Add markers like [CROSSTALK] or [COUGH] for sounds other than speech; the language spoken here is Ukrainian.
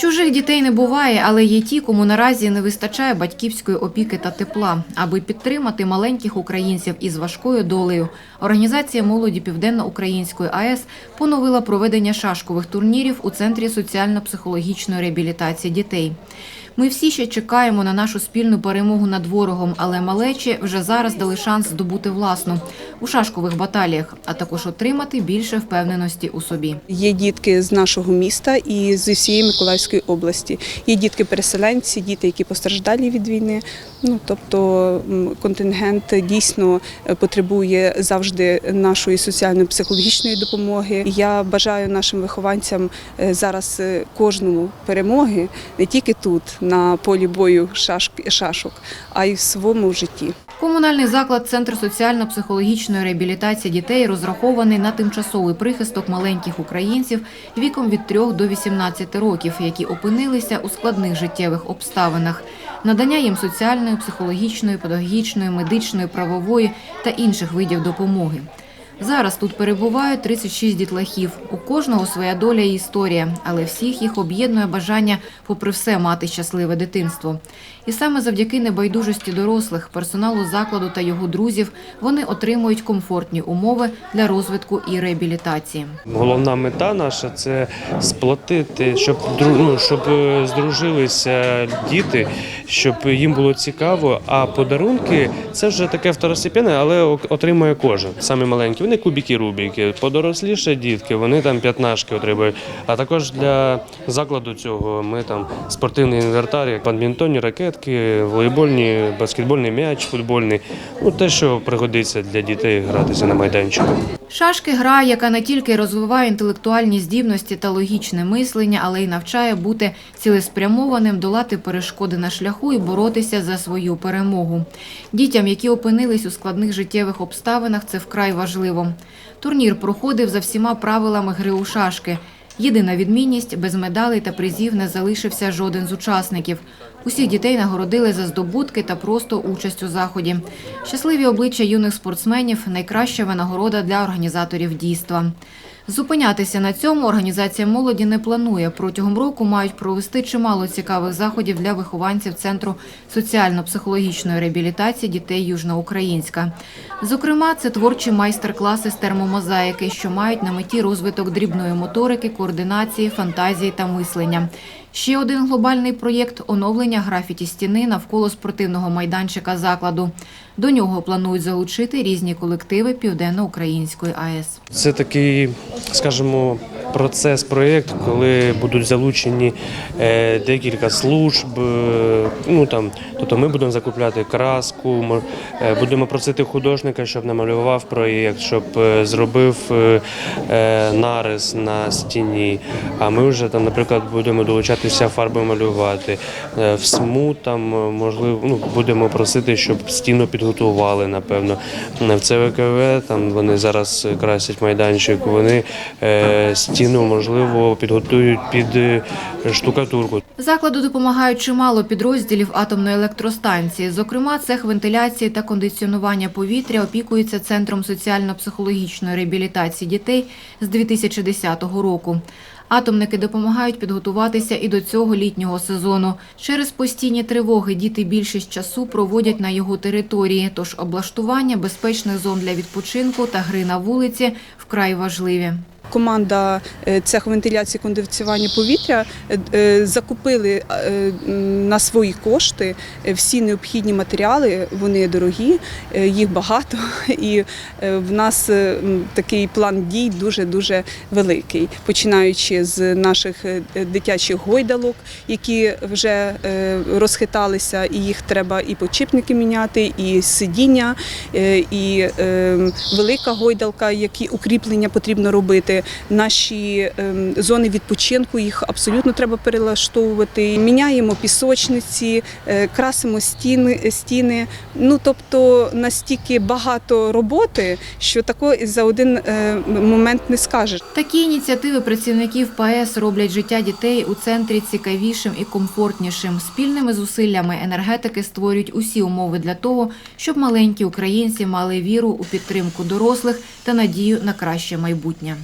Чужих дітей не буває, але є ті, кому наразі не вистачає батьківської опіки та тепла. Аби підтримати маленьких українців із важкою долею, організація молоді Південно-Української АЕС поновила проведення шашкових турнірів у центрі соціально-психологічної реабілітації дітей. Ми всі ще чекаємо на нашу спільну перемогу над ворогом, але малечі вже зараз дали шанс здобути власну у шашкових баталіях, а також отримати більше впевненості у собі. Є дітки з нашого міста і з усієї Миколаївської області. Є дітки-переселенці, діти, які постраждалі від війни. Ну тобто контингент дійсно е, потребує завжди нашої соціально-психологічної допомоги. Я бажаю нашим вихованцям е, зараз е, кожному перемоги не тільки тут, на полі бою шашок, а й в своєму житті. Комунальний заклад Центр соціально-психологічної реабілітації дітей розрахований на тимчасовий прихисток маленьких українців віком від 3 до 18 років, які опинилися у складних життєвих обставинах. Надання їм соціальної, психологічної, педагогічної, медичної, правової та інших видів допомоги. Зараз тут перебувають 36 дітлахів. У кожного своя доля і історія, але всіх їх об'єднує бажання, попри все, мати щасливе дитинство. І саме завдяки небайдужості дорослих, персоналу закладу та його друзів вони отримують комфортні умови для розвитку і реабілітації. Головна мета наша це сплотити, щоб ну, щоб е, здружилися діти, щоб їм було цікаво. А подарунки це вже таке второстепенне, але отримує кожен. Самі маленькі. Вони кубики рубіки. Подоросліше дітки, вони там п'ятнашки отримують. А також для закладу цього ми там спортивний інвентар, бадмінтонні ракетки, волейбольні, баскетбольний м'яч, футбольний. Ну те, що пригодиться для дітей гратися на майданчику. Шашки гра, яка не тільки розвиває інтелектуальні здібності та логічне мислення, але й навчає бути цілеспрямованим, долати перешкоди на шляху і боротися за свою перемогу. Дітям, які опинились у складних життєвих обставинах, це вкрай важливо. Турнір проходив за всіма правилами гри у шашки. Єдина відмінність без медалей та призів не залишився жоден з учасників. Усіх дітей нагородили за здобутки та просто участь у заході. Щасливі обличчя юних спортсменів найкраща винагорода для організаторів дійства. Зупинятися на цьому організація молоді не планує. Протягом року мають провести чимало цікавих заходів для вихованців Центру соціально-психологічної реабілітації дітей Южноукраїнська. Зокрема, це творчі майстер-класи з термомозаїки, що мають на меті розвиток дрібної моторики, координації, фантазії та мислення. Ще один глобальний проєкт оновлення графіті стіни навколо спортивного майданчика закладу. До нього планують залучити різні колективи Південно-Української АЕС. Це такий, скажімо, процес, проєкт, коли будуть залучені е, декілька служб. е, Ну там, тобто ми будемо закупляти краску, е, будемо просити художника, щоб намалював проєкт, щоб зробив нарис на стіні. А ми вже там, наприклад, будемо долучатися фарби малювати. В СМУ там можливо, ну будемо просити, щоб стіну підготували, напевно. В ЦВКВ там вони зараз красять майданчик. Вони е, стіну можливо підготують під е, штукатурку. Закладу допомагають чимало підрозділів атомної електростанції. Зокрема, цех вентиляції та кондиціонування повітря опікується Центром соціально-психологічної реабілітації дітей з 2010 року. Атомники допомагають підготуватися і до цього літнього сезону. Через постійні тривоги діти більшість часу проводять на його території, тож облаштування безпечних зон для відпочинку та гри на вулиці вкрай важливі. Команда е, цех вентиляції кондиціювання повітря е, е, закупили на свої кошти всі необхідні матеріали. Вони дорогі, їх багато, [LAUGHS] і в нас такий план дій дуже дуже великий, починаючи з наших дитячих гойдалок, які вже розхиталися, і їх треба і почіпники міняти, і сидіння, і велика гойдалка, які укріплення потрібно робити. Наші ем, зони відпочинку їх абсолютно треба перелаштовувати. Міняємо пісочниці, е, красимо стіни, стіни. Ну тобто настільки багато роботи, що такого за один е, момент не скажеш. Такі ініціативи працівників ПАЕС роблять життя дітей у центрі цікавішим і комфортнішим. Спільними зусиллями енергетики створюють усі умови для того, щоб маленькі українці мали віру у підтримку дорослих та надію на краще майбутнє.